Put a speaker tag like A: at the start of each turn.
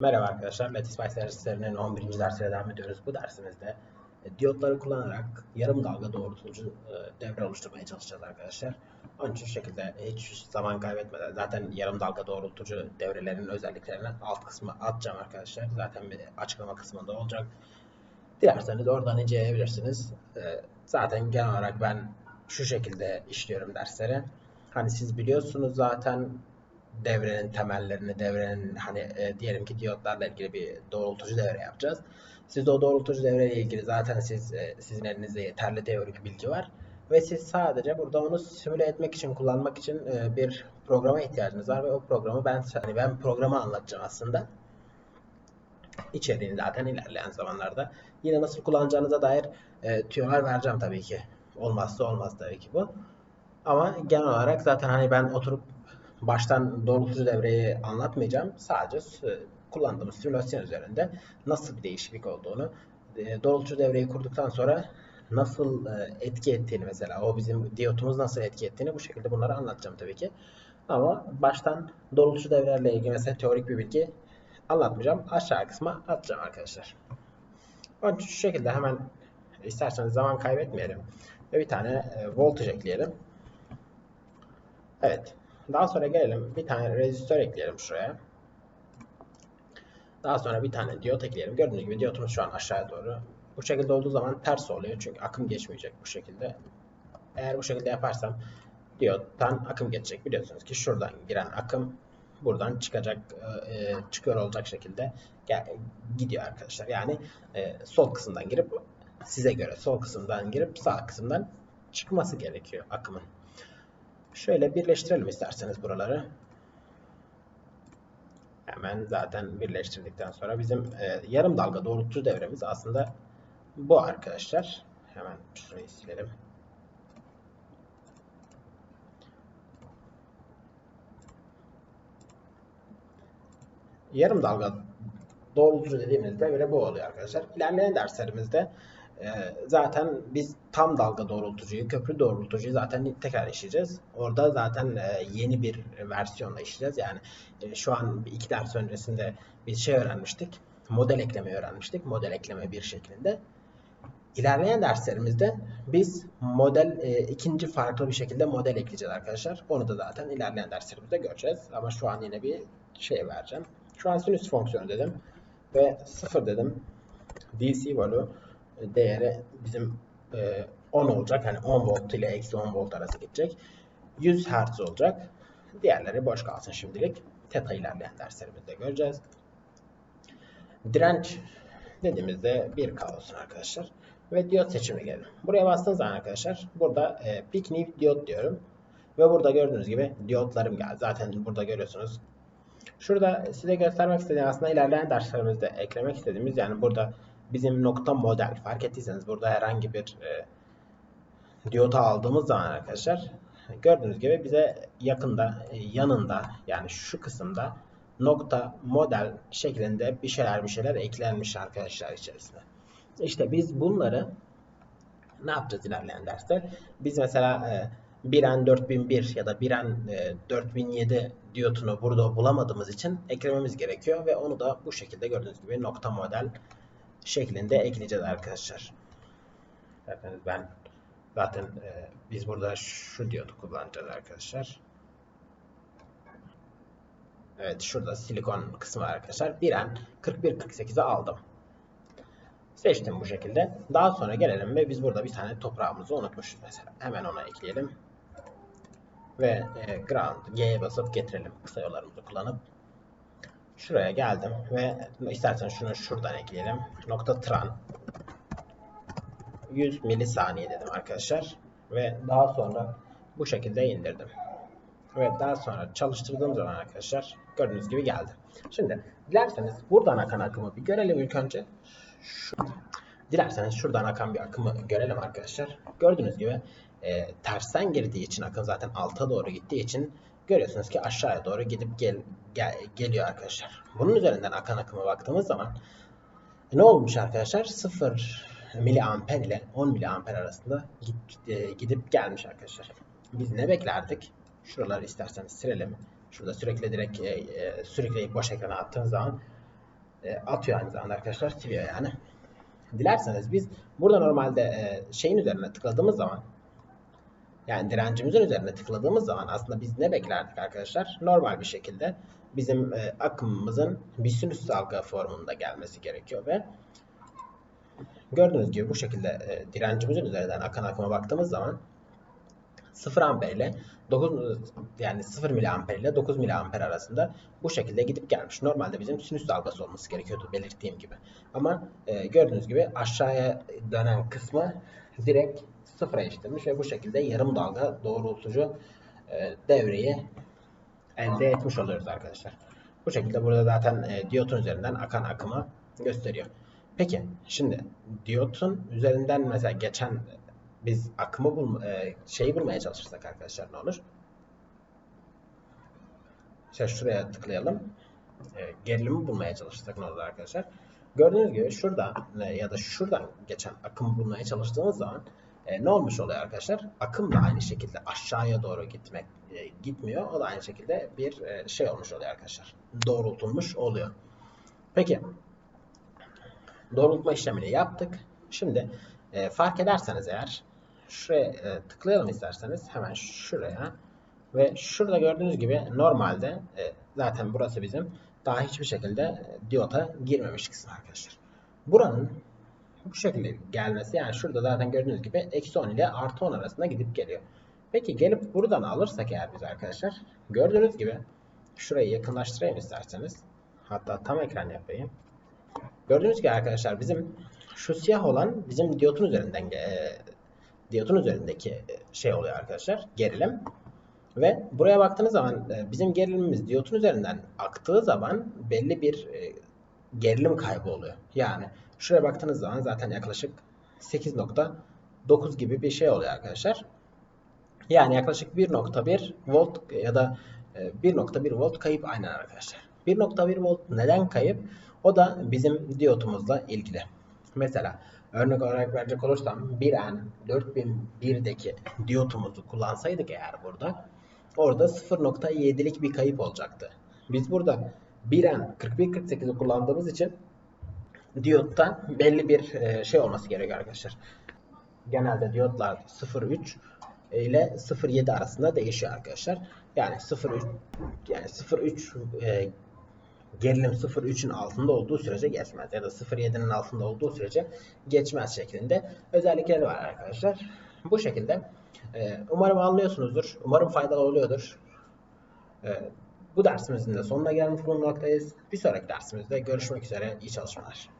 A: Merhaba arkadaşlar, Latispy derslerinin 11. dersiyle devam ediyoruz. Bu dersimizde e, diyotları kullanarak yarım dalga doğrultucu e, devre oluşturmaya çalışacağız arkadaşlar. Onun için şu şekilde hiç zaman kaybetmeden zaten yarım dalga doğrultucu devrelerin özelliklerini alt kısmı atacağım arkadaşlar. Zaten bir açıklama kısmında olacak. Dilerseniz oradan inceleyebilirsiniz. E, Zaten genel olarak ben şu şekilde işliyorum dersleri. Hani siz biliyorsunuz zaten devrenin temellerini, devrenin hani e, diyelim ki diyotlarla ilgili bir doğrultucu devre yapacağız. Siz de o doğrultucu devreyle ilgili zaten siz e, sizin elinizde yeterli teorik bilgi var ve siz sadece burada onu simüle etmek için, kullanmak için e, bir programa ihtiyacınız var ve o programı ben hani ben programı anlatacağım aslında. İçeriğini zaten ilerleyen zamanlarda yine nasıl kullanacağınıza dair e, tüyolar vereceğim tabii ki. Olmazsa olmaz tabii ki bu. Ama genel olarak zaten hani ben oturup baştan doğrultucu devreyi anlatmayacağım. Sadece kullandığımız simülasyon üzerinde nasıl bir değişiklik olduğunu, e, doğrultucu devreyi kurduktan sonra nasıl e, etki ettiğini mesela o bizim diyotumuz nasıl etki ettiğini bu şekilde bunları anlatacağım tabii ki. Ama baştan doğrultucu devrelerle ilgili mesela teorik bir bilgi anlatmayacağım. Aşağı kısma atacağım arkadaşlar. Onun şu şekilde hemen isterseniz zaman kaybetmeyelim ve bir tane e, voltaj ekleyelim. Evet. Daha sonra gelelim bir tane rezistör ekleyelim şuraya. Daha sonra bir tane diyot ekleyelim. Gördüğünüz gibi diyotumuz şu an aşağıya doğru. Bu şekilde olduğu zaman ters oluyor çünkü akım geçmeyecek bu şekilde. Eğer bu şekilde yaparsam diyottan akım geçecek. Biliyorsunuz ki şuradan giren akım buradan çıkacak, e, çıkıyor olacak şekilde gidiyor arkadaşlar. Yani e, sol kısımdan girip size göre sol kısımdan girip sağ kısımdan çıkması gerekiyor akımın. Şöyle birleştirelim isterseniz buraları. Hemen zaten birleştirdikten sonra bizim e, yarım dalga doğrultucu devremiz aslında bu arkadaşlar. Hemen şurayı silelim. Yarım dalga doğrultucu dediğimiz devre bu oluyor arkadaşlar. İlerleyen derslerimizde e, zaten biz tam dalga doğrultucuyu, köprü doğrultucuyu zaten tekrar işleyeceğiz. Orada zaten e, yeni bir versiyonla işleyeceğiz. Yani e, şu an iki ders öncesinde biz şey öğrenmiştik. Model ekleme öğrenmiştik. Model ekleme bir şeklinde. İlerleyen derslerimizde biz model e, ikinci farklı bir şekilde model ekleyeceğiz arkadaşlar. Onu da zaten ilerleyen derslerimizde göreceğiz. Ama şu an yine bir şey vereceğim. Şu an sinüs fonksiyonu dedim ve 0 dedim. DC value değeri bizim e, 10 olacak. Hani 10 volt ile eksi 10 volt arası gidecek. 100 Hz olacak. Diğerleri boş kalsın şimdilik. Theta ilerleyen derslerimizde göreceğiz. Direnç dediğimizde 1K olsun arkadaşlar. Ve diyot seçimi gelelim. Buraya bastığınız zaman arkadaşlar burada e, Pick New Diyot diyorum. Ve burada gördüğünüz gibi diyotlarım geldi. Zaten burada görüyorsunuz. Şurada size göstermek istediğim aslında ilerleyen derslerimizde eklemek istediğimiz yani burada bizim nokta model fark ettiyseniz burada herhangi bir e, diyotu aldığımız zaman arkadaşlar gördüğünüz gibi bize yakında e, yanında yani şu kısımda nokta model şeklinde bir şeyler bir şeyler eklenmiş arkadaşlar içerisinde. İşte biz bunları ne yapacağız ilerleyen derste? Biz mesela e, Biren 4001 ya da Biren e, 4007 diyotunu burada bulamadığımız için eklememiz gerekiyor ve onu da bu şekilde gördüğünüz gibi nokta model şeklinde ekleyeceğiz arkadaşlar. Zaten ben zaten e, biz burada şu diyotu kullanacağız arkadaşlar. Evet şurada silikon kısmı arkadaşlar. Biren 4148'i aldım. Seçtim bu şekilde. Daha sonra gelelim ve biz burada bir tane toprağımızı unutmuşuz mesela. Hemen ona ekleyelim. Ve e, ground G'ye basıp getirelim kısa yollarımızı kullanıp. Şuraya geldim ve istersen şunu şuradan ekleyelim. Nokta tran 100 milisaniye dedim arkadaşlar. Ve daha sonra bu şekilde indirdim. Ve daha sonra çalıştırdığım zaman arkadaşlar gördüğünüz gibi geldi. Şimdi dilerseniz buradan akan akımı bir görelim ilk önce. Şu, dilerseniz şuradan akan bir akımı görelim arkadaşlar. Gördüğünüz gibi e, tersten girdiği için akım zaten alta doğru gittiği için görüyorsunuz ki aşağıya doğru gidip gel, gel, geliyor arkadaşlar. Bunun üzerinden akan akıma baktığımız zaman ne olmuş arkadaşlar? 0 miliamper ile 10 miliamper arasında git, e, gidip gelmiş arkadaşlar. Biz ne beklerdik? Şuraları isterseniz silelim. Şurada sürekli direkt e, e, sürekli boş ekrana attığınız zaman e, atıyor aynı zamanda arkadaşlar. Siliyor yani. Dilerseniz biz burada normalde e, şeyin üzerine tıkladığımız zaman yani direncimizin üzerine tıkladığımız zaman aslında biz ne beklerdik arkadaşlar? Normal bir şekilde bizim e, akımımızın bir sinüs dalga formunda gelmesi gerekiyor ve gördüğünüz gibi bu şekilde e, direncimizin üzerinden akan akıma baktığımız zaman 0 amper ile 9 yani 0 miliamper ile 9 miliamper arasında bu şekilde gidip gelmiş. Normalde bizim sinüs dalgası olması gerekiyordu belirttiğim gibi. Ama e, gördüğünüz gibi aşağıya dönen kısmı direkt sıfıra eşitlemiş ve bu şekilde yarım dalga doğrultucu e, devreyi elde etmiş oluyoruz arkadaşlar. Bu şekilde burada zaten e, diyotun üzerinden akan akımı gösteriyor. Peki şimdi diyotun üzerinden mesela geçen biz akımı bul e, şeyi bulmaya çalışırsak arkadaşlar ne olur? İşte şuraya tıklayalım. Gerilimi bulmaya çalışırsak ne olur arkadaşlar? Gördüğünüz gibi şurada ya da şuradan geçen akımı bulmaya çalıştığımız zaman e, ne olmuş oluyor arkadaşlar? Akım da aynı şekilde aşağıya doğru gitmek e, gitmiyor. O da aynı şekilde bir e, şey olmuş oluyor arkadaşlar. Doğrultulmuş oluyor. Peki doğrultma işlemini yaptık. Şimdi e, fark ederseniz eğer şuraya e, tıklayalım isterseniz hemen şuraya ve şurada gördüğünüz gibi normalde e, zaten burası bizim daha hiçbir şekilde e, diyota girmemiş kısım arkadaşlar. Buranın bu şekilde gelmesi yani şurada zaten gördüğünüz gibi eksi 10 ile artı 10 arasında gidip geliyor. Peki gelip buradan alırsak eğer biz arkadaşlar gördüğünüz gibi şurayı yakınlaştırayım isterseniz hatta tam ekran yapayım. Gördüğünüz gibi arkadaşlar bizim şu siyah olan bizim diyotun üzerinden e, diyotun üzerindeki şey oluyor arkadaşlar gerilim. Ve buraya baktığınız zaman e, bizim gerilimimiz diyotun üzerinden aktığı zaman belli bir e, gerilim kaybı oluyor. Yani şuraya baktığınız zaman zaten yaklaşık 8.9 gibi bir şey oluyor arkadaşlar. Yani yaklaşık 1.1 volt ya da 1.1 volt kayıp aynen arkadaşlar. 1.1 volt neden kayıp? O da bizim diyotumuzla ilgili. Mesela örnek olarak verecek olursam 1N 4001'deki diyotumuzu kullansaydık eğer burada orada 0.7'lik bir kayıp olacaktı. Biz burada 1N 4148'i kullandığımız için diyotta belli bir şey olması gerekiyor arkadaşlar. Genelde diyotlar 0.3 ile 0.7 arasında değişiyor arkadaşlar. Yani 0.3 yani 0.3 e, gerilim 0.3'ün altında olduğu sürece geçmez. Ya da 0.7'nin altında olduğu sürece geçmez şeklinde özellikleri var arkadaşlar. Bu şekilde e, umarım anlıyorsunuzdur. Umarım faydalı oluyordur. E, bu dersimizin de sonuna gelmiş bulunmaktayız. Bir sonraki dersimizde görüşmek üzere. İyi çalışmalar.